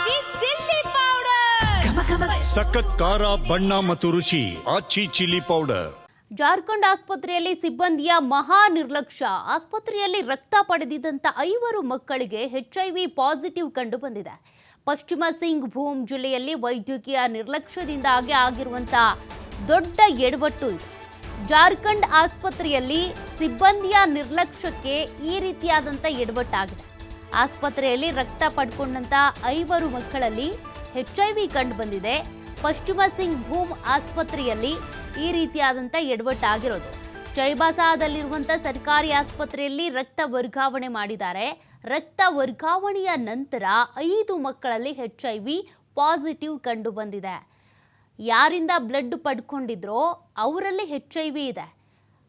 ಆಚಿ chilli powder. ಸಖತ್ ಖಾರ ಬಣ್ಣ ಮತ್ತು ರುಚಿ ಆಚಿ ಚಿಲ್ಲಿ ಪೌಡರ್. ಜಾರ್ಖಂಡ್ ಆಸ್ಪತ್ರೆಯಲ್ಲಿ ಸಿಬ್ಬಂದಿಯ ಮಹಾ ನಿರ್ಲಕ್ಷ್ಯ. ಆಸ್ಪತ್ರೆಯಲ್ಲಿ ರಕ್ತ ಪಡೆದಿದ್ದಂಥ ಐವರು ಮಕ್ಕಳಿಗೆ ಹೆಚ್ ಐ ವಿ ಪಾಸಿಟಿವ್ ಕಂಡು ಬಂದಿದೆ. ಪಶ್ಚಿಮ ಸಿಂಗ್ ಭೂಮ್ ಜಿಲ್ಲೆಯಲ್ಲಿ ವೈದ್ಯಕೀಯ ನಿರ್ಲಕ್ಷ್ಯದಿಂದಾಗಿ ಆಗಿರುವಂಥ ದೊಡ್ಡ ಎಡವಟ್ಟು ಇದು. ಜಾರ್ಖಂಡ್ ಆಸ್ಪತ್ರೆಯಲ್ಲಿ ಸಿಬ್ಬಂದಿಯ ನಿರ್ಲಕ್ಷ್ಯಕ್ಕೆ ಈ ರೀತಿಯಾದಂಥ ಎಡವಟ್ಟಾಗಿದೆ. ಆಸ್ಪತ್ರೆಯಲ್ಲಿ ರಕ್ತ ಪಡ್ಕೊಂಡಂತ ಐವರು ಮಕ್ಕಳಲ್ಲಿ ಎಚ್ ಐ ವಿ ಕಂಡು ಬಂದಿದೆ. ಪಶ್ಚಿಮ ಸಿಂಗ್ ಭೂಮ್ ಆಸ್ಪತ್ರೆಯಲ್ಲಿ ಈ ರೀತಿಯಾದಂಥ ಎಡವಟ್ಟಾಗಿರೋದು ಚೈಬಾಸಾದಲ್ಲಿರುವಂಥ ಸರ್ಕಾರಿ ಆಸ್ಪತ್ರೆಯಲ್ಲಿ ರಕ್ತ ವರ್ಗಾವಣೆ ಮಾಡಿದ್ದಾರೆ. ರಕ್ತ ವರ್ಗಾವಣೆಯ ನಂತರ ಐದು ಮಕ್ಕಳಲ್ಲಿ ಹೆಚ್ ಐ ವಿ ಪಾಸಿಟಿವ್ ಕಂಡು ಬಂದಿದೆ. ಯಾರಿಂದ ಬ್ಲಡ್ ಪಡ್ಕೊಂಡಿದ್ರೋ ಅವರಲ್ಲಿ ಎಚ್ ಐ ವಿ ಇದೆ.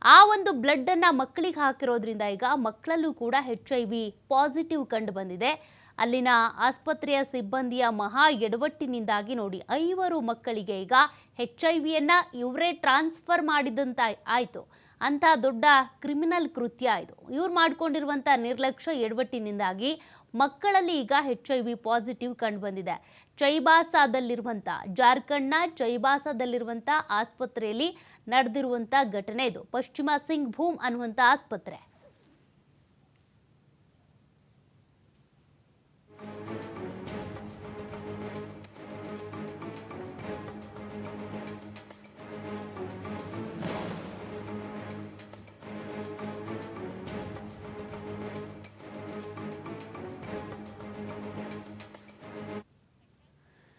ಆ ಒಂದು ಬ್ಲಡ್ಡನ್ನು ಮಕ್ಕಳಿಗೆ ಹಾಕಿರೋದ್ರಿಂದ ಈಗ ಮಕ್ಕಳಲ್ಲೂ ಕೂಡ ಹೆಚ್ ಐ ವಿ ಪಾಸಿಟಿವ್ ಕಂಡು ಬಂದಿದೆ. ಅಲ್ಲಿನ ಆಸ್ಪತ್ರೆಯ ಸಿಬ್ಬಂದಿಯ ಮಹಾ ಎಡವಟ್ಟಿನಿಂದಾಗಿ ನೋಡಿ ಐವರು ಮಕ್ಕಳಿಗೆ ಈಗ ಹೆಚ್ ಐ ವಿಯನ್ನು ಇವರೇ ಟ್ರಾನ್ಸ್ಫರ್ ಮಾಡಿದಂತ ಆಯಿತು. ಅಂಥ ದೊಡ್ಡ ಕ್ರಿಮಿನಲ್ ಕೃತ್ಯ ಇದು. ಇವ್ರು ಮಾಡ್ಕೊಂಡಿರುವಂಥ ನಿರ್ಲಕ್ಷ್ಯ ಎಡವಟ್ಟಿನಿಂದಾಗಿ ಮಕ್ಕಳಲ್ಲಿ ಈಗ ಹೆಚ್ ಐ ವಿ ಪಾಸಿಟಿವ್ ಕಂಡು ಬಂದಿದೆ. ಚೈಬಾಸಾದಲ್ಲಿರುವಂಥ ಜಾರ್ಖಂಡ್ನ ಚೈಬಾಸಾದಲ್ಲಿರುವಂಥ ಆಸ್ಪತ್ರೆಯಲ್ಲಿ ನಡೆದಿರುವಂಥ ಘಟನೆ ಇದು. ಪಶ್ಚಿಮ ಸಿಂಗ್ ಭೂಮ್ ಅನ್ನುವಂಥ ಆಸ್ಪತ್ರೆ.